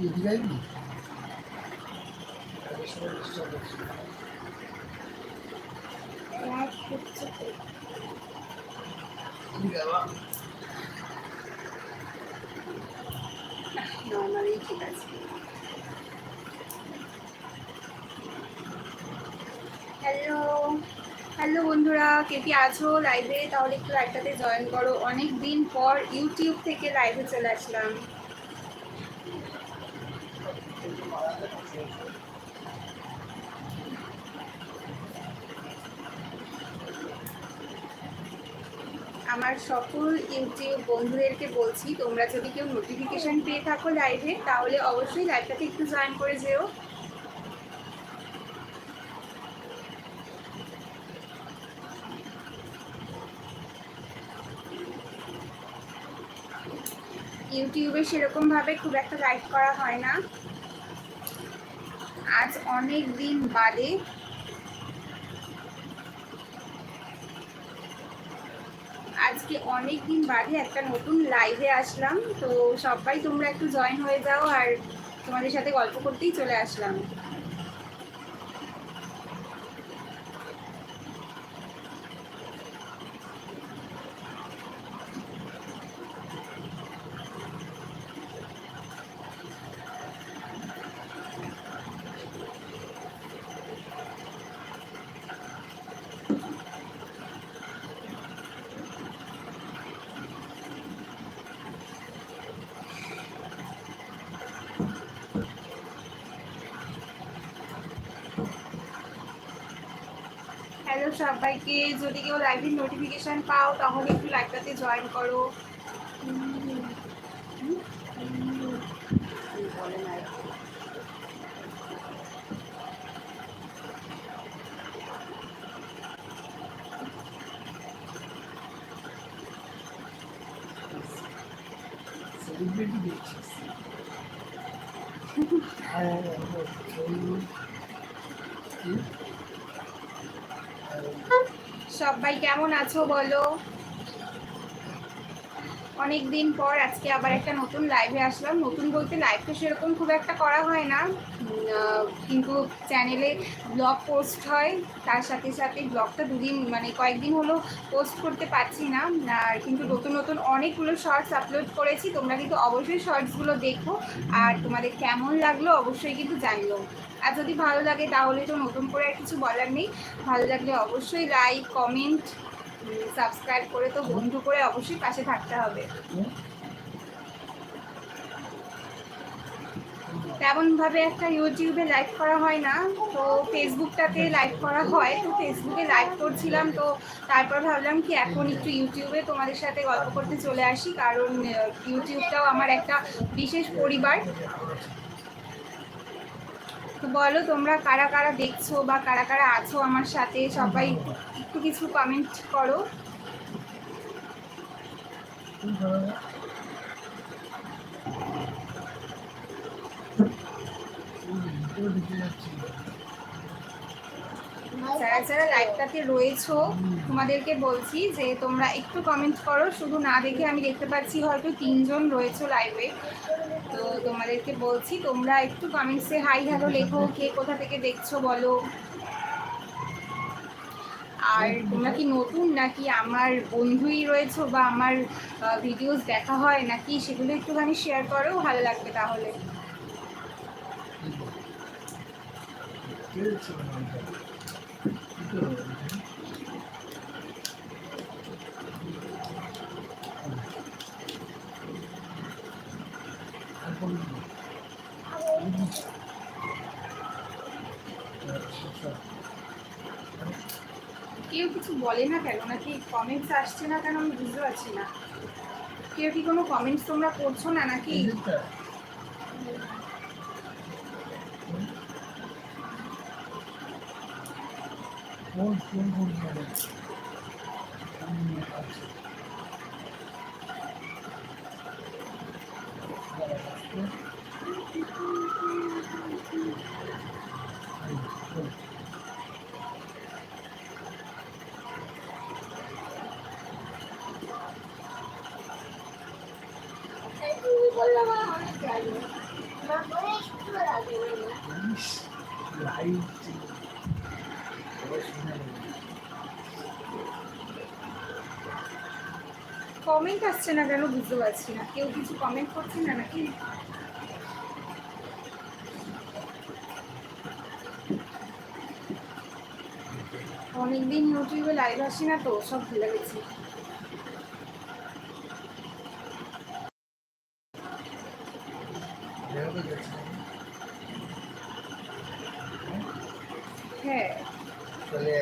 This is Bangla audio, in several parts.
এদিকে আসবি নর্মালি ঠিক হ্যালো হ্যালো বন্ধুরা। কে কি আছো লাইভে তাহলে একটু লাইভটাতে জয়েন করো। অনেক দিন পর ইউটিউব থেকে লাইভে চলে আসলাম। আমার সকল ইউটিউব বন্ধুদেরকে বলছি, তোমরা যদি কেউ নোটিফিকেশান পেয়ে থাকো লাইভে তাহলে অবশ্যই লাইভটাতে একটু জয়েন করে যেও। ইউটিউবে সেরকমভাবে খুব একটা লাইভ করা হয় না। আজ অনেক দিন বাদে আজকে অনেক দিন বাদে একটা নতুন লাইভে আসলাম। তো সবাই তোমরা একটু জয়েন হয়ে যাও আর তোমাদের সাথে গল্প করতেই চলে আসলাম হ্যালো সবাইকে যদি কেউ লাইভের নোটিফিকেশন পাও তাহলে একটু লাইভটাতে জয়েন করো। বলেন আর কি। সেলিব্রিটি দেখছিস হ্যাঁ ওই- কি? আর সবাই কেমন আছো বলো? অনেক দিন পর আজকে আবার একটা নতুন লাইভে আসলাম। নতুন বলতে লাইভ তো সেরকম খুব একটা করা হয় না। কিন্তু চ্যানেলে ব্লগ পোস্ট হয়। তার সাথে সাথে ব্লগটা দুদিন মানে কয়েকদিন হলো পোস্ট করতে পারছি না। আর কিন্তু নতুন নতুন অনেকগুলো শর্টস আপলোড করেছি। তোমরা কিন্তু অবশ্যই শর্টসগুলো দেখো। আর তোমাদের কেমন লাগল অবশ্যই কিন্তু জানিও। আর যদি ভালো লাগে তাহলে তো নতুন করে আর কিছু বলার নেই। ভালো লাগলে অবশ্যই লাইক কমেন্ট সাবস্ক্রাইব করে তো বন্ধু করে অবশ্যই পাশে থাকতে হবে। তেমনভাবে একটা ইউটিউবে লাইভ করা হয় না, তো ফেসবুকটাতে লাইভ করা হয়, তো ফেসবুকে লাইভ করছিলাম, তো তারপর ভাবলাম কি এখন একটু ইউটিউবে তোমাদের সাথে গল্প করতে চলে আসি, কারণ ইউটিউবটাও আমার একটা বিশেষ পরিবার। তো বলো তোমরা কারা কারা দেখছ বা কারা কারা আছো আমার সাথে সবাই একটু কিছু কমেন্ট করো। যারা যারা লাইভটাতে রয়েছো। তোমাদেরকে বলছি যে তোমরা একটু কমেন্ট করো। শুধু না দেখে আমি দেখতে পাচ্ছি হয়তো তিনজন রয়েছো লাইভে তো তোমাদেরকে বলছি, তোমরা একটু কমেন্টসে হাই হ্যালো লেখো। কে কোথা থেকে দেখছ বলো। আর তোমরা কি নতুন নাকি আমার বন্ধুই রয়েছো বা আমার ভিডিওস দেখা হয় নাকি সেগুলো একটুখানি শেয়ার করো, ভালো লাগবে তাহলে কে ছিল নামটা? কি তো হবে? আর কোন দিন? আচ্ছা, কেউ কিছু বলে না কেন নাকি কমেন্টস আসছে না কেন আমি বুঝতে পারছি না কেউ কি কোনো কমেন্টস তোমরা করছ না নাকি? কোন কোন কোন কমেন্ট আসছে না কেন বুঝতে পারছি না। কেউ কিছু কমেন্ট করছে না নাকি? অনেকদিন ইউটিউবে লাইভ আসি না তো, সব ভুলে গেছি। হ্যাঁ। তাহলে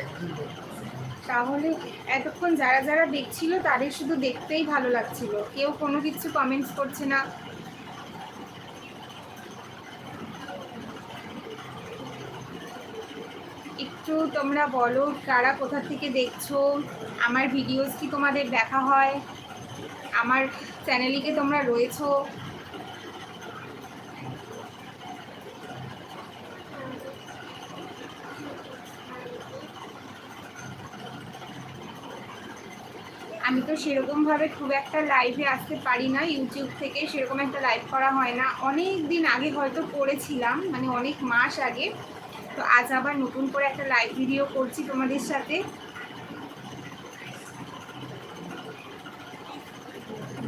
তাহলে এতক্ষণ যারা যারা দেখছিল তাদের শুধু দেখতেই ভালো লাগছিল। কেউ কোনো কিছু কমেন্টস করছে না। একটু তোমরা বলো কারা কোথা থেকে দেখছ? আমার ভিডিওস কি তোমাদের দেখা হয়? আমার চ্যানেলে কি তোমরা রয়েছো আমি তো সেরকমভাবে খুব একটা লাইভে আসতে পারি না ইউটিউব থেকে সেরকম একটা লাইভ করা হয় না। অনেক দিন আগে হয়তো করেছিলাম মানে অনেক মাস আগে। তো আজ আবার নতুন করে একটা লাইভ ভিডিও করছি তোমাদের সাথে।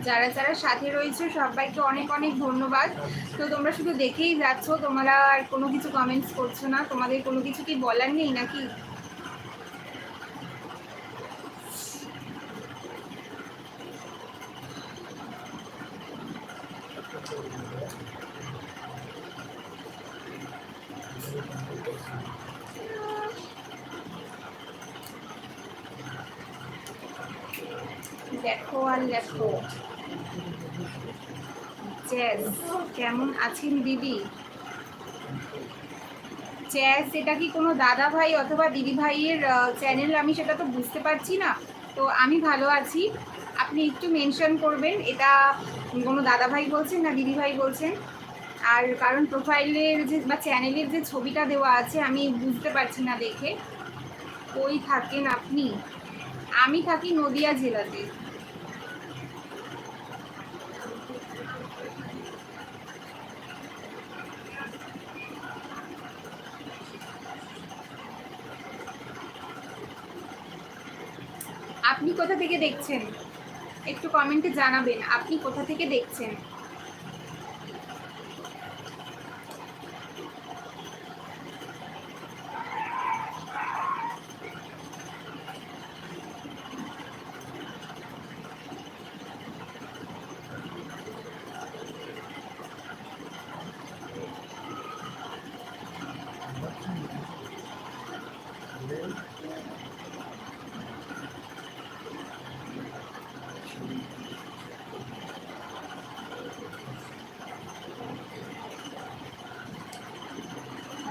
যারা যারা সাথে রয়েছে, সবাইকে অনেক অনেক ধন্যবাদ। তো তোমরা শুধু দেখেই যাচ্ছ, তোমরা আর কোনো কিছু কমেন্টস করছ না। তোমাদের কোনো কিছু কি বলার নেই নাকি দেখো আর লেখো জ্যাজ কেমন আছেন দিদি? জ্যাজ এটা কি কোনো দাদা ভাই অথবা দিদি ভাইয়ের চ্যানেল আমি সেটা তো বুঝতে পারছি না। তো আমি ভালো আছি। আপনি একটু মেনশন করবেন, এটা কোনো দাদা ভাই বলছেন না দিদি ভাই বলছেন? আর কারণ প্রোফাইলের যে বা চ্যানেলের যে ছবিটা দেওয়া আছে, আমি বুঝতে পারছি না দেখে। কই থাকেন আপনি? আমি থাকি নদিয়া জেলাতে আপনি কোথা থেকে দেখছেন? একটু কমেন্টে জানাবেন আপনি কোথা থেকে দেখছেন?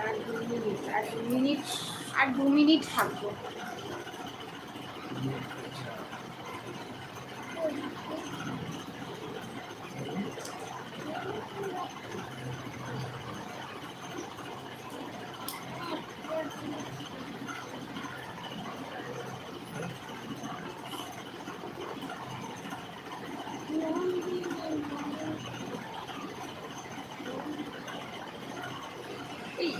আর দু মিনিট আর দু মিনিট আর দু মিনিট থাকব।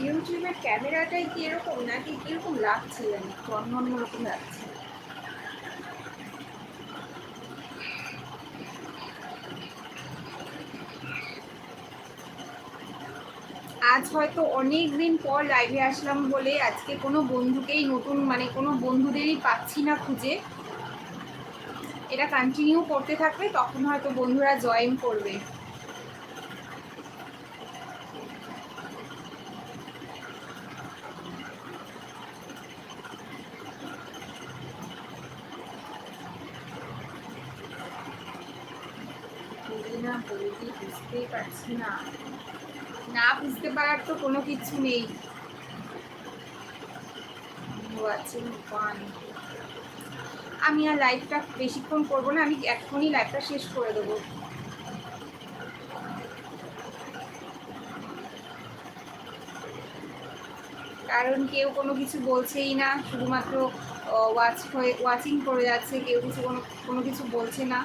ইউটিউবের ক্যামেরাটাই কি এরকম নাকি কীরকম লাগছে জানি? অন্য রকম লাগছে। আজ হয়তো অনেক দিন পর লাইভে আসলাম বলে আজকে কোনো বন্ধুকেই নতুন মানে কোনো বন্ধুদেরই পাচ্ছি না খুঁজে। এটা কন্টিনিউ করতে থাকবে তখন হয়তো বন্ধুরা জয়েন করবে। না বলি বুঝতেই পারছি না। না বুঝতে পারার তো কোনো কিছু নেই। আমি আর লাইভটা বেশিক্ষণ করব না, আমি এখনই লাইভটা শেষ করে দেবো। কারণ কেউ কোনো কিছু বলছেই না, শুধুমাত্র ওয়াচ হয়ে ওয়াচিং করে যাচ্ছে, কেউ কিছু কোনো কোনো কিছু বলছে না।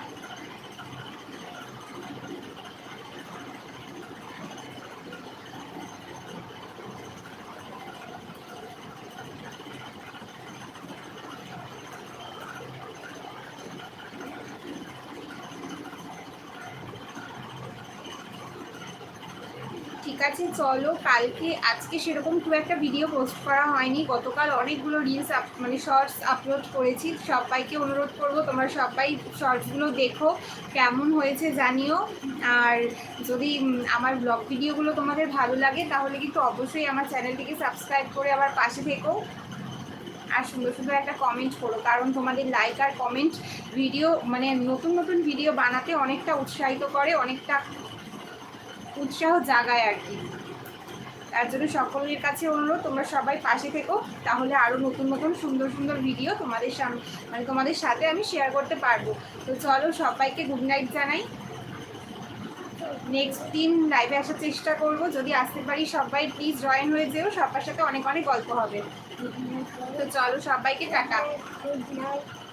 ঠিক আছে, চলো, কালকে, আজকে সেরকম খুব একটা ভিডিও পোস্ট করা হয়নি। গতকাল অনেকগুলো রিলস আপ মানে শর্টস আপলোড করেছি। সবাইকে অনুরোধ করব, তোমরা সবাই শর্টসগুলো দেখো, কেমন হয়েছে জানিও। আর যদি আমার ব্লগ ভিডিওগুলো তোমাদের ভালো লাগে, তাহলে কিন্তু অবশ্যই আমার চ্যানেলটিকে সাবস্ক্রাইব করে আমার পাশে থেকো। আর সুন্দর সুন্দর একটা কমেন্ট করো, কারণ তোমাদের লাইক আর কমেন্ট ভিডিও মানে নতুন নতুন ভিডিও বানাতে অনেকটা উৎসাহিত করে, অনেকটা উৎসাহ জাগায় আর কি। তার জন্য সকলের কাছে অনুরোধ, তোমরা সবাই পাশে থেকো, তাহলে আরও নতুন নতুন সুন্দর সুন্দর ভিডিও তোমাদের সামনে মানে তোমাদের সাথে আমি শেয়ার করতে পারব। তো চলো সবাইকে গুড নাইট জানাই। নেক্সট দিন লাইভে আসার চেষ্টা করব। যদি আসতে পারি সবাই প্লিজ জয়েন হয়ে যেও, সবার সাথে অনেক অনেক গল্প হবে। তো চলো সবাইকে night.